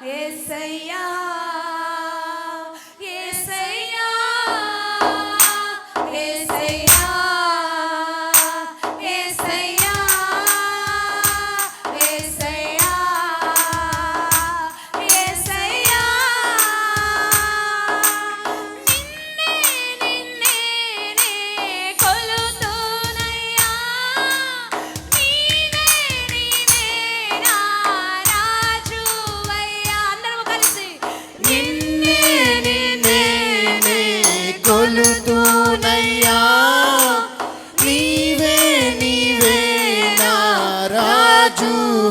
ఏసయ్యా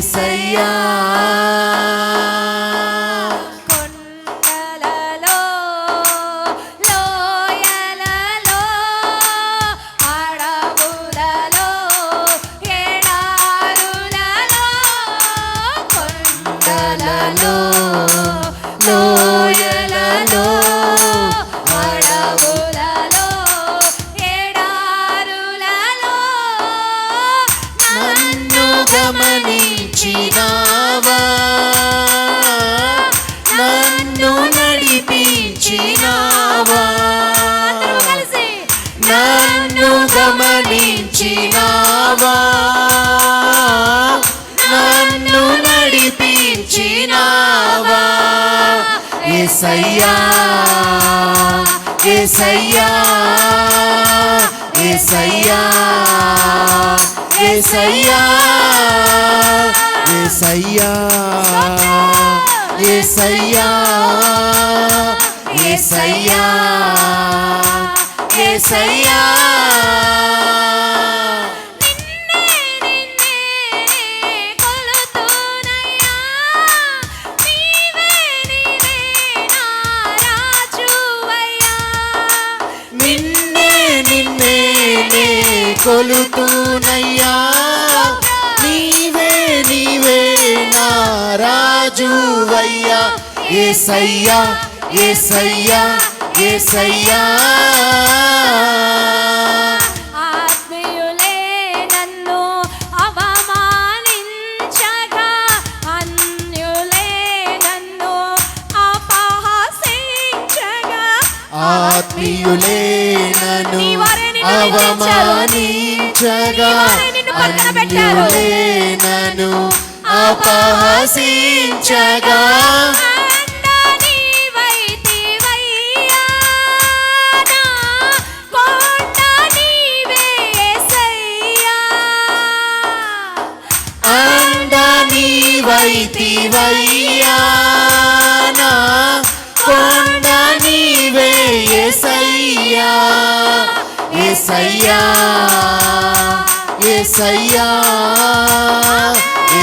ఏసయ్యా. గమనించినావా నన్ను నడిపించినావా? నన్ను గమనించినావా? నన్ను నడిపించినావా? ఏసయ్యా ఏసయ్యా ఏసయ్యా ఏసయ్యా. ఏసయ్యా ఏసయ్యా ఏసయ్యా ఏసయ్యా. నిన్నే రాజువయ్యా ఏసయ్యా ఏసయ్యా ఏసయ్యా ఆత్మీయులే నన్ను అవమానించగా అన్యులే నన్ను పాసించగా వైతివయ్యా నా కొండ నీవే ఎసయ్యా ఎసయ్యా ఎసయ్యా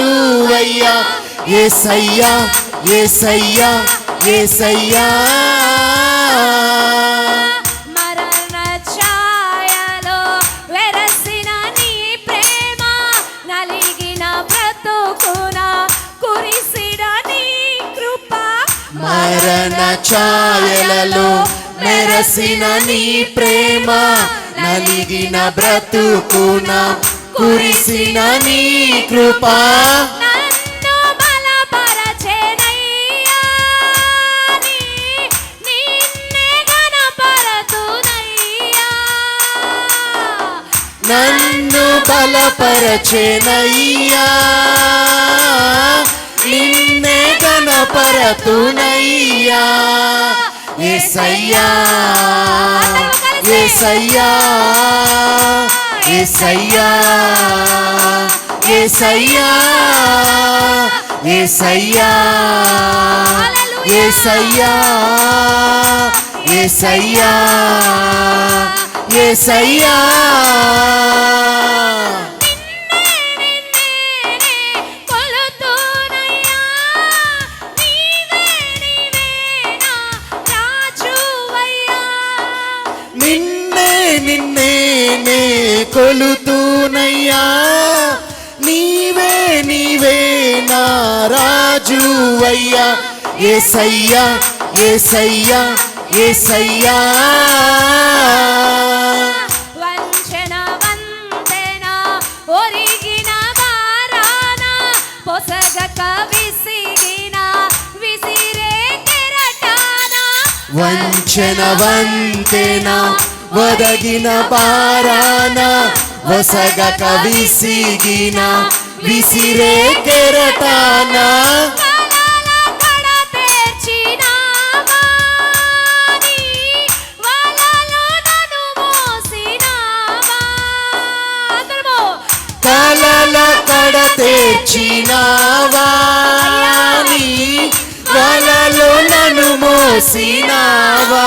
యేసువయ్యా ఏసయ్యా ఏసయ్యా ఏసయ్యా మరణ ఛాయలలో మెరసిన నీ ప్రేమ నలిగిన బ్రతుకునా కురిసిన నీ కృప. నన్ను బలపరచెనయ్యా. నీ నిన్నే గణపరతునయ్యా ఏసయ్యా ఏసయ్యా. ఏసయ్యా ఏసయ్యా ఏసయ్యా ఏసయ్యా ఏసయ్యా ఏసయ్యా. కొలుతూనయ్యా నిన్నే నిన్నే నే కొలుతూనయ్యా. నీవే నీవే నా రాజు అయ్యా ఏ సయ్యా ఏ సయ్యా ఏ సయ్యా వంచన వంతేనా ಒದಗಿನ ಪಾರಾನ ಹೊಸಗ ಕವಿಸಿಗಿನ ಬಿಸಿರೇ ಕೆರಟಾನ కలల కడ తెచ్చినావా వలలో నన్ను మోసినావా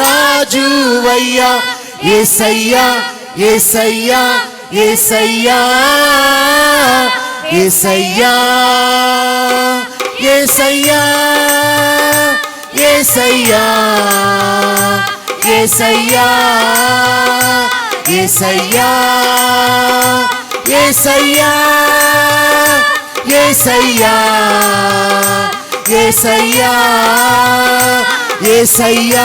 రాజువయ్యా ఏసయ్యా ఏసయ్యా ఏసయ్యా ఏసయ్యా ఏసయ్యా ఏసయ్యా ఏసయ్యా ఏసయ్యా ఏసయ్యా ఏసయ్యా ఏసయ్యా ఏసయ్యా